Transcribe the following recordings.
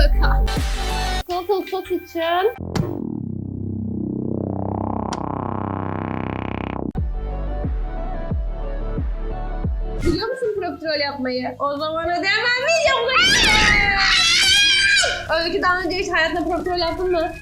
Kaka. Salatalık sos için. Biliyor musun profiterol yapmayı? O zaman hadi hemen videomuza Öykü daha önce hiç hayatında profiterol yaptın mı?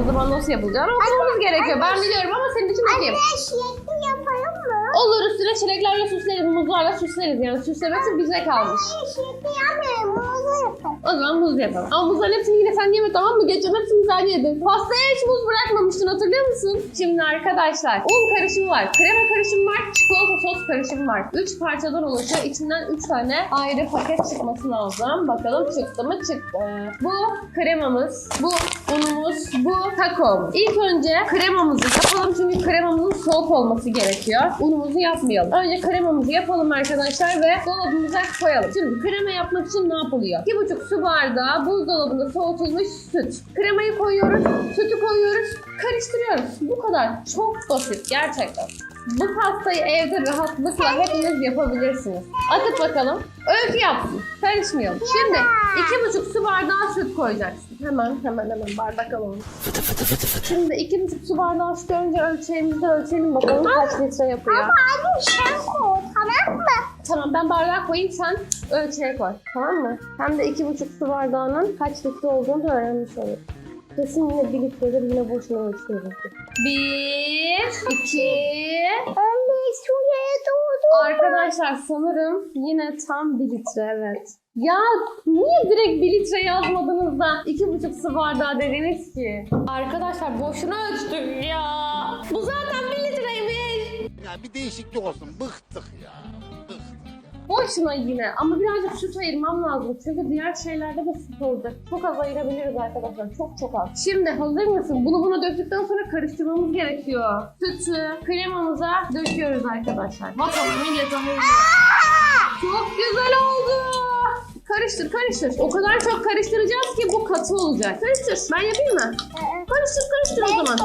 O zaman nasıl yapılacağını okumamız gerekiyor. Ben biliyorum ama senin için okuyayım. Anne şekli yapalım mı? Olur üstüne çileklerle süsleriz, muzlarla süsleriz yani. Süslemesi bize kalmış. Anne şekli yapmayalım. Muzu yapalım. O zaman muz yapalım. Ama muzların hepsini yine sen yeme tamam mı? Geçen hepsini sen yedin. Pastaya hiç muz bırakmamıştın hatırlıyor musun? Şimdi arkadaşlar un karışımı var, krema karışımı var, çikolata sos karışımı var. 3 parçadan oluşuyor. İçinden 3 tane ayrı paket çıkması lazım. Bakalım çıktı mı? Çıktı. Bu kremamız, bu unumuz, bu kakaomuz. İlk önce kremamızı yapalım çünkü kremamızın soğuk olması gerekiyor. Unumuzu yapmayalım. Önce kremamızı yapalım arkadaşlar ve dolabımıza koyalım. Şimdi krema yapmak için ne yapılıyor? 2,5 su bardağı buzdolabında soğutulmuş süt. Kremayı koyuyoruz, sütü koyuyoruz, karıştırıyoruz. Bu kadar. Çok basit gerçekten. Bu pastayı evde rahatlıkla hepiniz yapabilirsiniz. Atıp bakalım. Öykü yapsın. Karışmayalım. Şimdi iki buçuk su bardağı süt koyacaksın. Hemen hemen hemen bardak alalım. Şimdi iki buçuk su bardağı sütü önce ölçeğimizde ölçelim bakalım kaç litre yapıyor. Anne sen koy tamam mı? Tamam ben bardağa koyayım sen ölçeğe koy. Tamam mı? Hem de iki buçuk su bardağının kaç litre olduğunu da öğrenmiş olur. Kesin yine bir litredir yine boşuna ölçüyoruz. Bir, iki, Anne şuraya doğru. Arkadaşlar sanırım yine tam 1 litre evet. Ya niye direkt 1 litre yazmadınız da 2,5 su bardağı dediniz ki? Arkadaşlar boşuna ölçtük ya. Bu zaten 1 litreymiş. Ya bir değişiklik olsun. Bıktık ya. Boşuna yine ama birazcık süt ayırmam lazım. Çünkü diğer şeylerde de süt olacak. Çok az ayırabiliriz arkadaşlar. Çok çok az. Şimdi hazır mısın? Bunu buna döktükten sonra karıştırmamız gerekiyor. Sütü kremamıza döküyoruz arkadaşlar. Bakalım millet. Çok güzel oldu. Karıştır karıştır. O kadar çok karıştıracağız ki bu katı olacak. Karıştır. Ben yapayım mı? Karıştır karıştır o zaman.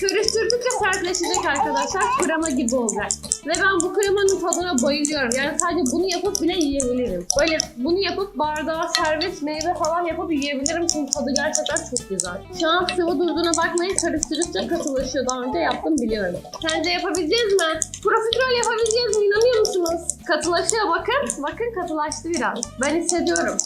Karıştırdıkça sertleşecek arkadaşlar. Krema gibi olacak. Ve ben bu kremanın tadına bayılıyorum. Yani sadece bunu yapıp bile yiyebilirim. Böyle bunu yapıp bardağa servis meyve falan yapıp yiyebilirim. Çünkü tadı gerçekten çok güzel. Şu an sıvı durduğuna bakmayın. Karıştırdıkça katılaşıyor. Daha önce yaptım biliyorum. Sence yapabileceğiz mi? Profiterol yapabileceğiz mi? İnanıyor musunuz? Katılaşıyor bakın. Bakın katılaştı biraz. Ben hissediyorum.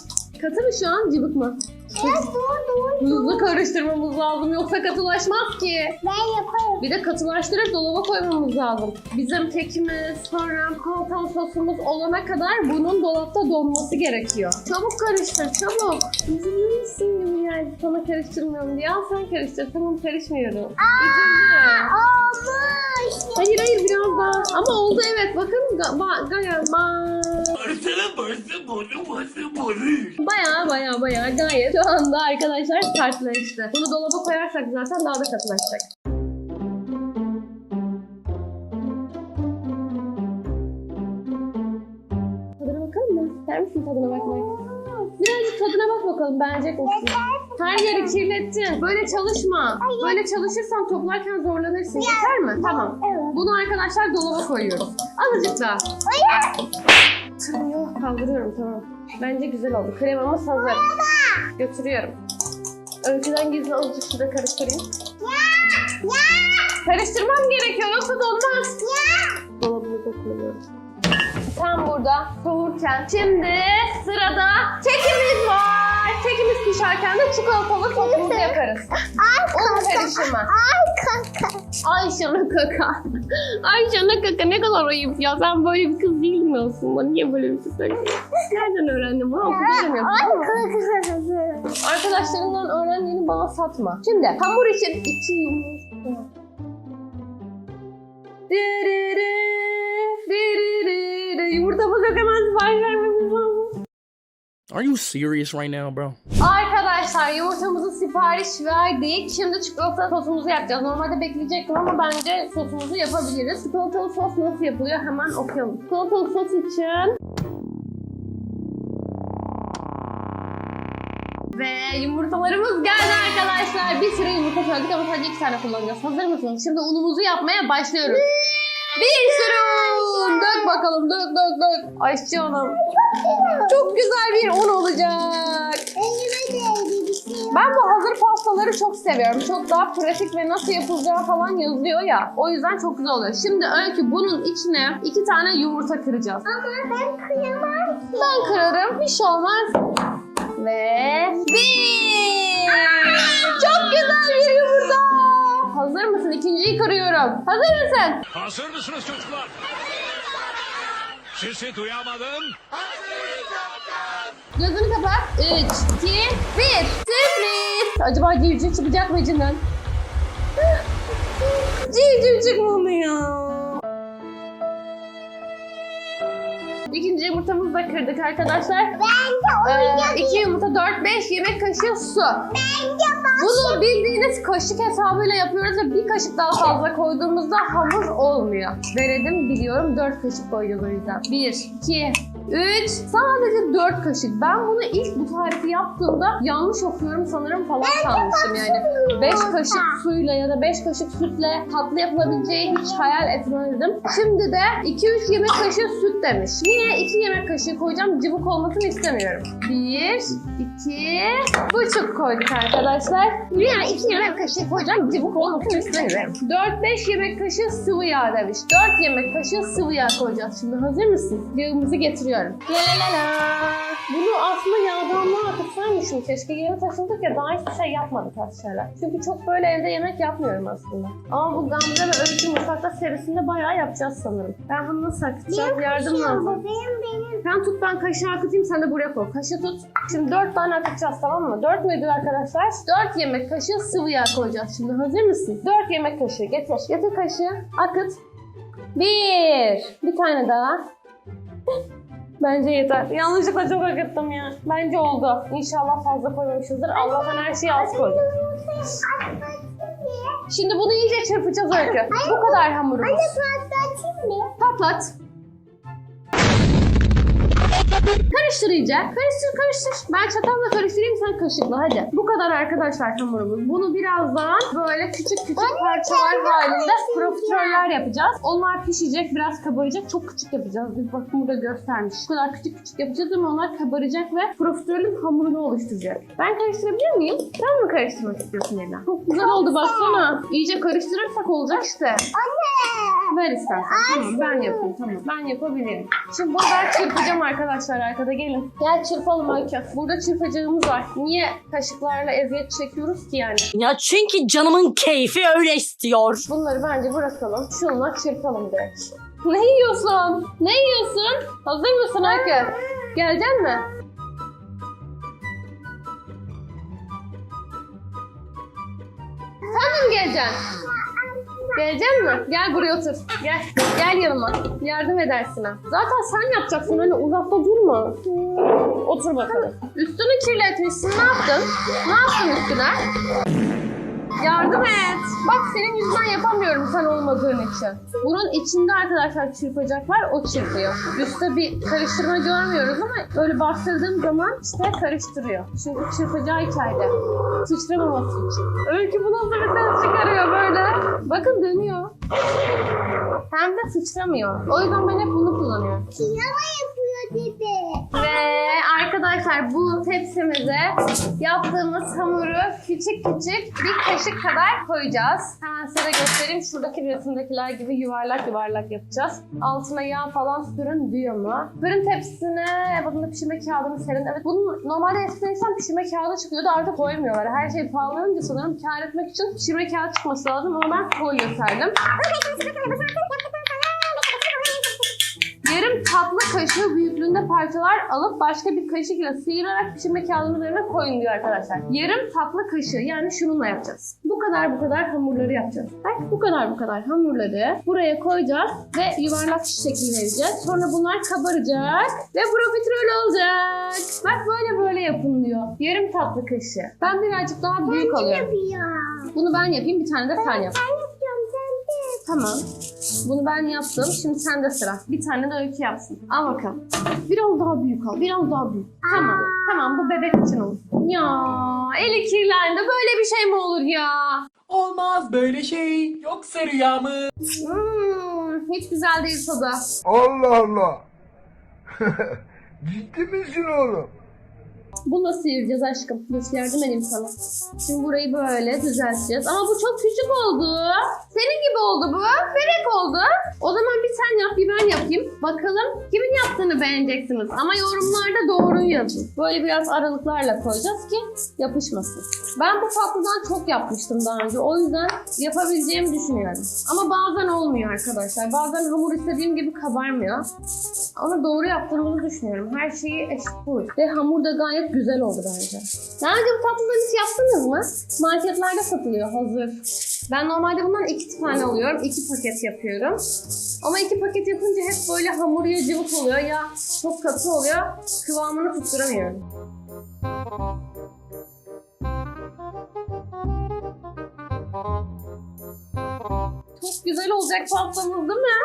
Katı mı şu an cıvık mı? Ya dur dur. Hızlı karıştırmamız lazım yoksa katılaşmaz ki. Ben yaparım. Bir de katılaştırıp dolaba koymamız lazım. Bizim kekimiz, sonra kontan sosumuz olana kadar bunun dolapta donması gerekiyor. Çabuk karıştır, çabuk. Üzülür müsün gibi yani sana karıştırmıyorum diye. Al sen karıştır, tamam karışmıyorum. Üzüldüm. Olmuş. Hayır hayır biraz daha. Ama oldu evet bakın. Ga ba gaya ba. Baya baya baya gayet şu anda arkadaşlar sertleşti. Bunu dolaba koyarsak zaten daha da katılaşacak. Tadına bakalım mı? İster misin tadına bakmayı? Birazcık tadına bak bakalım beğenecek misin? Her yeri kirlettin. Böyle çalışma. Böyle çalışırsan toplarken zorlanırsın. Yeter mi? Tamam. Evet. Bunu arkadaşlar dolaba koyuyoruz. Azıcık daha. Yok kaldırıyorum tamam. Bence güzel oldu. Kremamız hazır. Götürüyorum. Önceden gizli azıcık şurada karıştırayım. Karıştırmam gerekiyor yoksa donmaz. Dolabımıza koyuyorum. Tam burada soğurken şimdi sırada kekimiz var. Kekimiz pişerken de çikolatalı sosumuzu yaparız. Un karışımı. Ay kaka. Ay şuna kaka. Ay şuna kaka ne kadar ayıp ya. Sen böyle bir kız değil mi aslında? Niye böyle bir şey söylüyorsun? Nereden öğrendin bunu? Mı Ay yapıyorsun? kaka. Arkadaşlarından öğrendiğini bana satma. Şimdi hamur için iki yumurta. Yumurtamız yok hemen sipariş vermemiz lazım. Are you serious right now, bro? Arkadaşlar yumurtamızı sipariş verdik. Şimdi çikolata sosumuzu yapacağız. Normalde bekleyecektim ama bence sosumuzu yapabiliriz. Çikolatalı sos nasıl yapılıyor hemen okuyalım. Çikolatalı sos için Ve yumurtalarımız geldi arkadaşlar. Bir sürü yumurta söyledik ama sadece iki tane kullanacağız. Hazır mısınız? Şimdi unumuzu yapmaya başlıyoruz. Bir sürü un. Dök bakalım dök dök dök. Aşçı hanım. Çok güzel bir un olacak. Elime değdi bir. Ben bu hazır pastaları çok seviyorum. Çok daha pratik ve nasıl yapılacağı falan yazıyor ya. O yüzden çok güzel oluyor. Şimdi Öykü bunun içine iki tane yumurta kıracağız. Ama ben kıyamam ki. Ben kırarım. Bir şey olmaz. Ve bir. Çok güzel bir yumurta. Hazır mısın? İkinciyi kırıyorum. Hazır mısın? Hazır mısınız çocuklar? Sesi duyamadım. Gözünü kapat. 3, 2, 1. Sürpriz. Acaba civciv çıkacak mı içinden? civciv çıkmıyor. İkinci yumurtamızı da kırdık arkadaşlar. Bence Ee, oyuncak. iki yumurta, 4-5 yemek kaşığı su. Bence. Bunu bildiğiniz kaşık hesabıyla yapıyoruz ve bir kaşık daha fazla koyduğumuzda hamur olmuyor. Denedim biliyorum 4 kaşık koyacağız o yüzden. 1, 2, 3, sadece 4 kaşık. Ben bunu ilk bu tarifi yaptığımda yanlış okuyorum sanırım falan sanmıştım yani. 5 kaşık suyla ya da 5 kaşık sütle tatlı yapılabileceği hiç hayal etmezdim. Şimdi de 2-3 yemek kaşığı süt demiş. Niye 2 yemek kaşığı koyacağım? Cıvık olmasını istemiyorum. 1, 2, buçuk koyduk arkadaşlar. Niye 2 yemek kaşığı koyacağım? Cıvık olmasını istemiyorum. 4-5 yemek kaşığı sıvı yağ demiş. 4 yemek kaşığı sıvı yağ koyacağız. Şimdi hazır mısın? Yağımızı getiriyorum. La. Bunu aslında yağdanlığa atırsaymışım. Keşke yere taşındık ya daha hiçbir şey yapmadık aslında. Çünkü çok böyle evde yemek yapmıyorum aslında. Ama bu Gamze ve Öykü Mutfakta serisinde bayağı yapacağız sanırım. Ben bunu nasıl akıtacağım? Yardım lazım. Benim benim. Sen tut ben kaşığı akıtayım sen de buraya koy. Kaşığı tut. Şimdi dört tane akıtacağız tamam mı? Dört müydü arkadaşlar? Dört yemek kaşığı sıvı yağ koyacağız. Şimdi hazır mısın? Dört yemek kaşığı getir. Getir kaşığı. Akıt. Bir. Bir tane daha. Bence yeter. Yanlışlıkla çok akıttım ya. Bence oldu. İnşallah fazla koymamışızdır. Allah'tan her şeyi az koyduk. Şimdi bunu iyice çırpacağız Öykü. Bu kadar hamurumuz. Anne patlatayım mı? Patlat. Karıştır iyice. Karıştır karıştır. Ben çatalla karıştırayım sen kaşıkla hadi. Bu kadar arkadaşlar hamurumuz. Bunu birazdan böyle küçük küçük parçalar halinde profiteroller yapacağız. Onlar pişecek biraz kabaracak. Çok küçük yapacağız. Biz bak burada göstermiş. Bu kadar küçük küçük yapacağız ama onlar kabaracak ve profiterolün hamurunu oluşturacak. Ben karıştırabilir miyim? Sen mi karıştırmak istiyorsun Ela? Çok güzel oldu baksana. İyice karıştırırsak olacak işte. Anne. Ver istersen. Tamam ben yapayım. Tamam ben yapabilirim. Şimdi burada çırpacağım arkadaşlar arkada gelin. Gel çırpalım Öykü. Burada çırpacağımız var. Niye kaşıklarla eziyet çekiyoruz ki yani? Ya çünkü canımın keyfi öyle istiyor. Bunları bence bırakalım. Şununla çırpalım direkt. Ne yiyorsun? Ne yiyorsun? Hazır mısın Öykü? Gelecek mi? Sen de mi geleceksin? Gelecek mi? Gel buraya otur. Gel. Gel yanıma. Yardım edersin ha. Zaten sen yapacaksın. Hani uzakta durma. Otur bakalım. Üstünü kirletmişsin. Ne yaptın? Ne yaptın üstüne? Yardım et. Bak senin yüzünden yapamıyorum sen olmadığın için. Bunun içinde arkadaşlar çırpacak var. O çırpıyor. Üstte bir karıştırma görmüyoruz ama böyle bastırdığım zaman işte karıştırıyor. Çünkü çırpacağı içeride. Sıçramaması için. Öykü bu nasıl bir ses çıkarıyor böyle. Bakın dönüyor. Hem de sıçramıyor. O yüzden ben hep bunu kullanıyorum. Sinema yapıyor dedi. Ve arkadaşlar bu tepsimize yaptığımız hamuru küçük küçük bir kaşık kadar koyacağız. Hemen size göstereyim. Şuradaki resimdekiler gibi yuvarlak yuvarlak yapacağız. Altına yağ falan sürün diyor mu? Fırın tepsisine bunun pişirme kağıdını serin. Evet bunu normalde eskiden pişirme kağıdı çıkıyordu artık koymuyorlar. Her şey pahalanınca sanırım kâr etmek için pişirme kağıdı çıkması lazım ama ben folyo serdim. Yarım tatlı kaşığı büyüklüğünde parçalar alıp başka bir kaşık ile sıyırarak pişirme kağıdının üzerine koyun diyor arkadaşlar. Yarım tatlı kaşığı yani şununla yapacağız. Bu kadar bu kadar hamurları yapacağız. Bak bu kadar bu kadar hamurları buraya koyacağız ve yuvarlak şekil vereceğiz. Sonra bunlar kabaracak ve profiterol olacak. Bak böyle böyle yapın diyor. Yarım tatlı kaşığı. Ben birazcık daha büyük alıyorum. Bunu ben yapayım bir tane de sen yap. Ben. Tamam. Bunu ben yaptım. Şimdi sende sıra. Bir tane de öykü yapsın. Al bakalım. Biraz daha büyük al. Biraz daha büyük. Tamam. Tamam bu bebek için olsun. Ya eli kirlendi. Böyle bir şey mi olur ya? Olmaz böyle şey. Yoksa rüya mı? Hmm, hiç güzel değil tadı. Allah Allah. Ciddi misin oğlum? Bunu nasıl sıyıracağız aşkım? Dur yardım edeyim sana. Şimdi burayı böyle düzelteceğiz. Ama bu çok küçük oldu. Senin gibi oldu bu. Ferek oldu. O zaman bir sen yap bir ben yapayım. Bakalım kimin yaptığını beğeneceksiniz. Ama yorumlarda doğruyu yazın. Böyle biraz aralıklarla koyacağız ki yapışmasın. Ben bu tatlıdan çok yapmıştım daha önce. O yüzden yapabileceğimi düşünüyorum. Ama bazen olmuyor arkadaşlar. Bazen hamur istediğim gibi kabarmıyor. Ama doğru yaptığımızı düşünüyorum. Her şeyi eşit koy. Ve hamur da gayet güzel oldu bence. Daha önce bu tatlıları hiç yaptınız mı? Marketlerde satılıyor hazır. Ben normalde bundan iki tane alıyorum. iki paket yapıyorum. Ama iki paket yapınca hep böyle hamur ya cıvık oluyor ya çok katı oluyor. Kıvamını tutturamıyorum. Güzel olacak pastamız değil mi?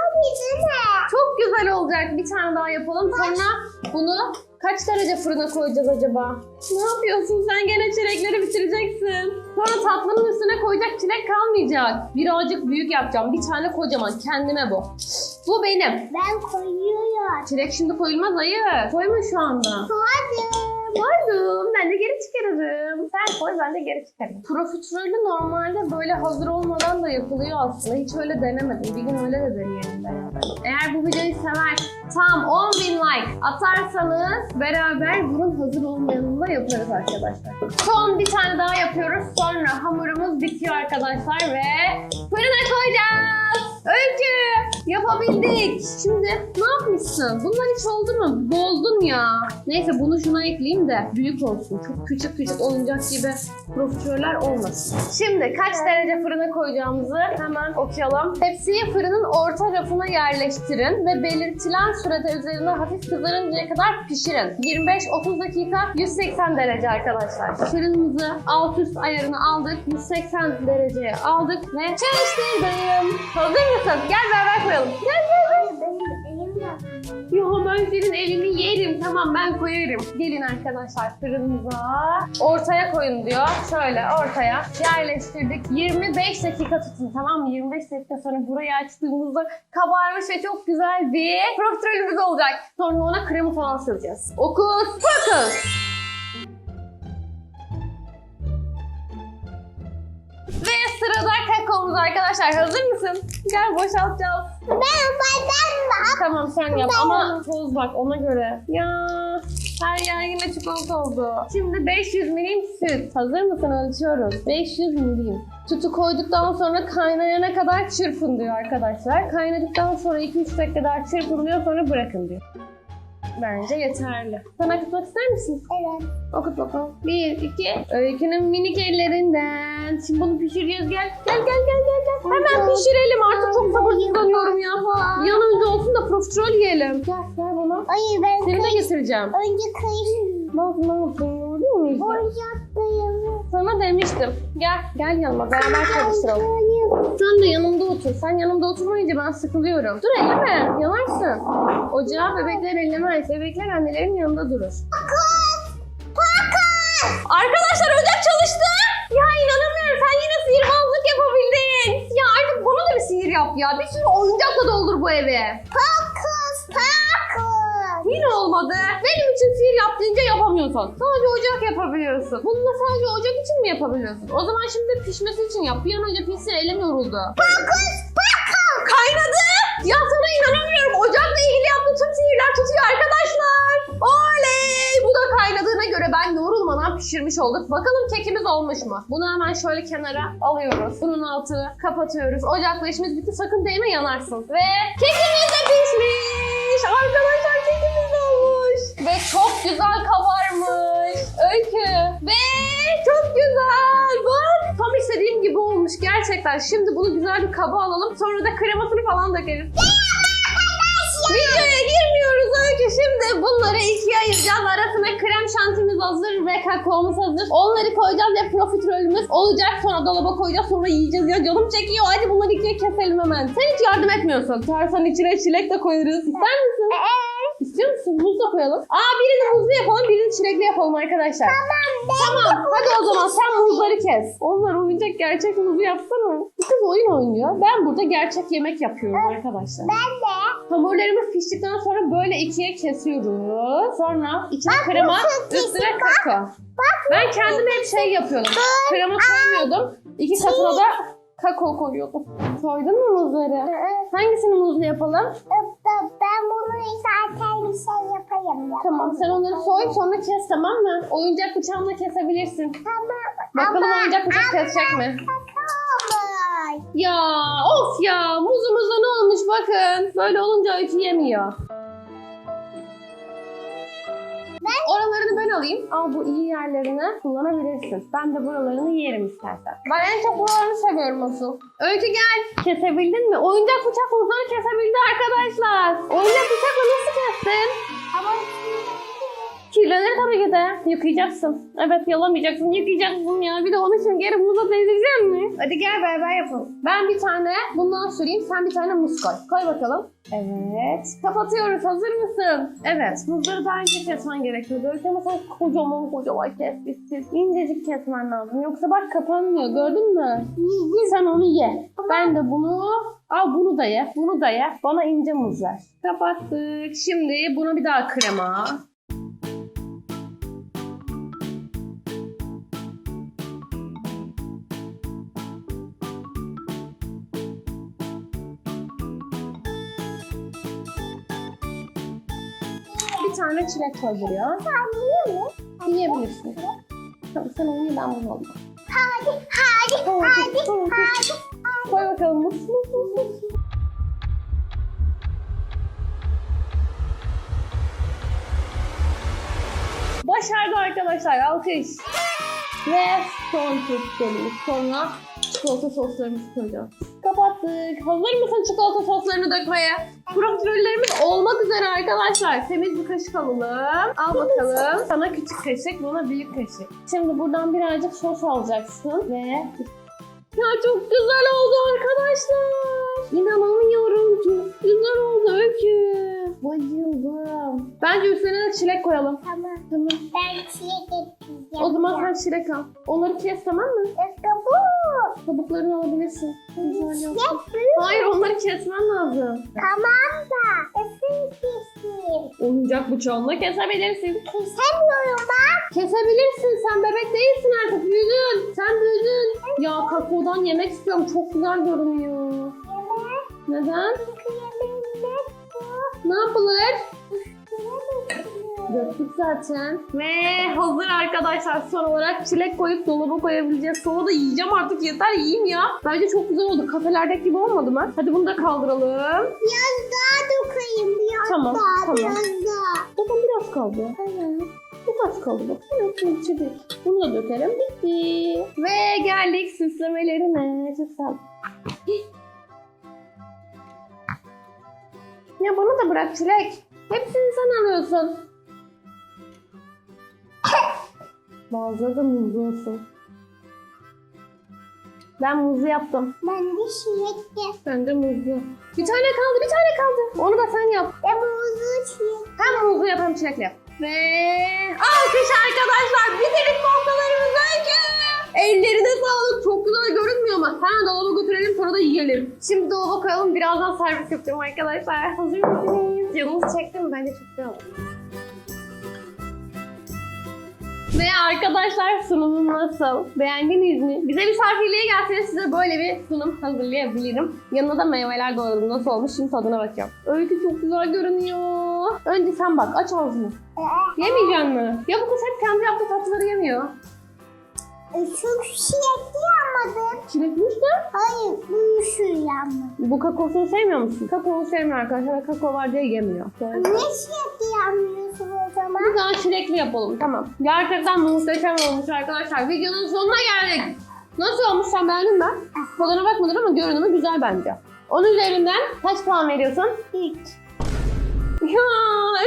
Çok güzel olacak. Bir tane daha yapalım. Sonra bunu kaç derece fırına koyacağız acaba? Ne yapıyorsun sen gene çilekleri bitireceksin. Sonra tatlının üstüne koyacak çilek kalmayacak. Birazcık büyük yapacağım. Bir tane kocaman. Kendime bu. Bu benim. Ben koyuyorum. Çilek şimdi koyulmaz ayı. Koyma şu anda. Hadi. Koydum. Ben de geri çıkarırım. Sen koy ben de geri çıkarırım. Profiterolü normalde böyle hazır olmadan da yapılıyor aslında. Hiç öyle denemedim. Bir gün öyle de deneyelim beraber. Eğer bu videoyu sever tam 10.000 like atarsanız beraber bunun hazır olmayanını da yaparız arkadaşlar. Son bir tane daha yapıyoruz. Sonra hamurumuz bitiyor arkadaşlar ve fırına koyacağız. Öykü yapabildik. Şimdi ne yapmışsın? Bunlar hiç oldu mu? Bozdun ya. Neyse bunu şuna ekleyeyim de büyük olsun. Çok küçük küçük oyuncak gibi profiteroller olmasın. Şimdi kaç derece fırına koyacağımızı hemen okuyalım. Tepsiyi fırının orta rafına yerleştirin ve belirtilen sürede üzerine hafif kızarıncaya kadar pişirin. 25-30 dakika 180 derece arkadaşlar. Fırınımızı alt üst ayarını aldık. 180 dereceye aldık ve çalıştırdım. Hazır mısın? Gel beraber koyalım. Gel gel gel. Benim elim yok. Yo ben senin elini yerim. Tamam ben koyarım. Gelin arkadaşlar fırınımıza. Ortaya koyun diyor. Şöyle ortaya yerleştirdik. 25 dakika tutun tamam mı? 25 dakika sonra burayı açtığımızda kabarmış ve çok güzel bir profiterolümüz olacak. Sonra ona krema falan süreceğiz. Okus pokus. Ve sırada kakaomuz arkadaşlar. Hazır mısın? Gel boşaltacağız. Ben benden Tamam sen yap ama toz bak ona göre. Ya her yer yine çikolata oldu. Şimdi 500 milim süt. Hazır mısın? Ölçüyoruz. 500 milim. Sütü koyduktan sonra kaynayana kadar çırpın diyor arkadaşlar. Kaynadıktan sonra 2-3 dakika daha çırpın diyor sonra bırakın diyor. Bence yeterli. Sen akıtmak ister misin? Evet. Okut bakalım. Bir, iki. Öykünün minik ellerinden. Şimdi bunu pişireceğiz. Gel. Gel gel gel gel. gel. Hemen pişirelim. Artık çok sabırsızlanıyorum ya. Bir an önce olsun da profiterol yiyelim. Gel gel bana. Hayır ben Seni de getireceğim. önce kayın. Bak ne gördün mü? Yüzü? Oyuncaklarımı. Sana demiştim. Gel gel yanıma beraber çalıştıralım. Sen de yanımda otur. Sen yanımda oturmayınca ben sıkılıyorum. Dur elleme. Yanarsın. Ocağı bebekler ellemez. Bebekler annelerin yanında durur. Arkadaşlar ocak çalıştı. Ya inanamıyorum. Sen yine sihirbazlık yapabildin. Ya artık bana da bir sihir yap ya. Bir sürü oyuncakla doldur bu evi. Fokus. Yine olmadı. Benim için sihir yap deyince yapamıyorsun. Sadece ocak yapabiliyorsun. Bunu da sadece ocak için mi yapabiliyorsun? O zaman şimdi pişmesi için yap. Bir an önce pişsin elim yoruldu. Fokus fokus. Kaynadı. Ya sana inanamıyorum. Ocakla ilgili yaptığım tüm sihirler tutuyor arkadaşlar. Oley. Bu da kaynadığına göre ben yorulmadan pişirmiş olduk. Bakalım kekimiz olmuş mu? Bunu hemen şöyle kenara alıyoruz. Bunun altını kapatıyoruz. Ocakla işimiz bitti. Sakın değme yanarsın. Ve kekimiz de pişmiş. Çok güzel kabarmış. Öykü. Ve çok güzel. Bak tam istediğim gibi olmuş gerçekten. Şimdi bunu güzel bir kaba alalım. Sonra da kremasını falan dökeriz. Videoya girmiyoruz Öykü. Şimdi bunları ikiye ayıracağız. Arasına krem şantimiz hazır ve kakaomuz hazır. Onları koyacağız ve profiterolümüz olacak. Sonra dolaba koyacağız. Sonra yiyeceğiz ya. Canım çekiyor. Hadi bunları ikiye keselim hemen. Sen hiç yardım etmiyorsun. Tarsan içine çilek de koyarız. İster misin? İstiyor musun? Muz da koyalım. Aa birini muzlu yapalım, birini çilekli yapalım arkadaşlar. Tamam. Tamam. Hadi o zaman sen muzları kes. Onlar oyuncak gerçek muzu yapsana. kız oyun oynuyor. Ben burada gerçek yemek yapıyorum arkadaşlar. Ben de. Hamurlarımız piştikten sonra böyle ikiye kesiyoruz. Sonra içine krema, nasıl üstüne kakao. Ben kendim hep şey yapıyordum. Krema koymuyordum. İki katına da kakao koyuyordum. Koydun mu muzları? Hangisini muzlu yapalım? Ben- bunu zaten bir şey yapayım ya. Tamam sen onları soy sonra kes tamam mı? Oyuncak bıçağınla kesebilirsin. Tamam. Bakalım Ama- oyuncak bıçak ama kesecek mi? Ya of ya muzumuza ne olmuş bakın. Böyle olunca öykü yemiyor. Oralarını ben alayım. Al bu iyi yerlerini kullanabilirsin. Ben de buralarını yerim istersen. Ben en çok buralarını seviyorum asıl. Öykü gel. Kesebildin mi? Oyuncak bıçak muzları kesebildi arkadaşlar. Oyuncak bıçakla nasıl kestin? Ama Kirlenir tabii ki de. Yıkayacaksın. Evet yalamayacaksın, yıkayacaksın ya. Bir de onun için geri muza değdirecek mi? Hadi gel beraber yapalım. Ben bir tane bundan süreyim, sen bir tane muz koy. Koy bakalım. Evet. Kapatıyoruz. Hazır mısın? Evet. Muzları daha ince kesmen gerekiyor. Böyle ama sen kocaman kocaman kes bitsin. İncecik kesmen lazım. Yoksa bak kapanmıyor. Gördün mü? Sen onu ye. Ben de bunu Al bunu da ye. Bunu da ye. Bana ince muz ver. Kapattık. Şimdi buna bir daha krema. Tane çilek buraya. sen yiyor mu? Yiyebilirsin. Tabii sen onu ye ben bunu alayım. Hadi, hadi, Tamam, hadi, tamam, hadi. Koy bakalım muz muz muz muz. Başardı arkadaşlar alkış. Ve son tuttuğumuz sonra çikolata soslarımızı koyacağız. Kapattık. Hazır mısın çikolata soslarını dökmeye? Profiterollerimiz olmak üzere arkadaşlar. Temiz bir kaşık alalım. Al bakalım. Sana küçük kaşık, bana büyük kaşık. Şimdi buradan birazcık sos alacaksın ve ya çok güzel oldu arkadaşlar. İnanamıyorum. Çok güzel oldu Öykü. Bayıldım. Bence üstüne de çilek koyalım. Tamam. Tamam. Ben çiğ getireceğim. O zaman sen çilek al. Onları kes tamam mı? Bu. Kabuklarını alabilirsin. Çiğ büyük. Hayır onları kesmen lazım. Tamam da. Isın keseyim. Oyuncak bıçağınla kesebilirsin. Kesemiyorum bak. Kesebilirsin. Sen bebek değilsin artık. Büyüdün. Sen büyüdün. Ya kakaodan yemek istiyorum. Çok güzel görünüyor. Yemek. Neden? Çünkü? Ne yapılır? Döktük zaten. Ve hazır arkadaşlar. Son olarak çilek koyup dolaba koyabileceğiz. Sonra da yiyeceğim artık yeter yiyeyim ya. Bence çok güzel oldu. Kafelerdeki gibi olmadı mı? Hadi bunu da kaldıralım. Biraz daha dökeyim. Biraz Tamam, daha. tamam. Biraz daha. Zaten biraz kaldı. Evet. Az kaldı bak. Evet, çilek. Bunu da dökelim. Bitti. Ve geldik süslemelerine. Çok sağ Ya bana da bırak çilek. Hepsini sen alıyorsun. Bazıları da muzlu olsun. Ben muzlu yaptım. Ben de şirekli. Ben de muzlu. Bir tane kaldı, bir tane kaldı. Onu da sen yap. Ben muzlu çiğ. Hem muzlu yap hem çilekli yap. Ve alkış arkadaşlar. Bitirdik postalarımızı. Ellerine sağlık. Çok güzel görünmüyor ama. Hemen dolaba götürelim sonra da yiyelim. Şimdi dolaba koyalım. Birazdan servis yapacağım arkadaşlar. Hazır mısınız? Canınız çekti mi? Bence çok güzel oldu. Ve arkadaşlar sunumum nasıl? Beğendiniz mi? Bize misafirliğe gelseniz size böyle bir sunum hazırlayabilirim. Yanına da meyveler doğradım. Nasıl olmuş? Şimdi tadına bakacağım. Öykü çok güzel görünüyor. Önce sen bak. Aç ağzını. Yemeyecek mi? Ya bu kız hep kendi yaptığı tatlıları yemiyor. Çok şirekli yapmadım. Çilekmiş de. Hayır, bu şu yapmadım. Bu kakaosunu sevmiyor musun? Kakaoyu sevmiyor arkadaşlar. Kakao var diye yemiyor. Böyle. Ne şirekli yapmıyorsun o zaman? Bir daha çilekli yapalım tamam. Gerçekten muhteşem olmuş arkadaşlar. Videonun sonuna geldik. Nasıl olmuş sen beğendin mi? Tadına bakmadın ama görünümü güzel bence. Onun üzerinden kaç puan veriyorsun? Üç. Ya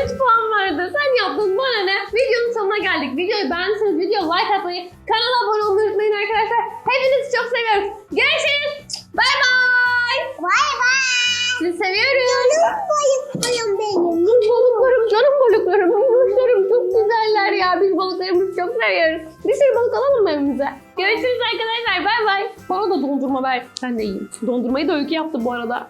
3 puan verdi. Sen yaptın bana ne? Videonun sonuna geldik. Videoyu beğendiyseniz video like atmayı, kanala abone olmayı unutmayın arkadaşlar. Hepinizi çok seviyoruz. Görüşürüz. Bay bay. Vay vay. Sizi seviyoruz. Canım bayıklıyım benim. Balıklarım, canım balıklarım, minnoşlarım çok güzeller ya. Biz balıklarımızı çok seviyoruz. Bir sürü balık alalım mı evimize? Görüşürüz arkadaşlar. Bay bay. Bana da dondurma ver. Sen de yiyin. Dondurmayı da öykü yaptı bu arada.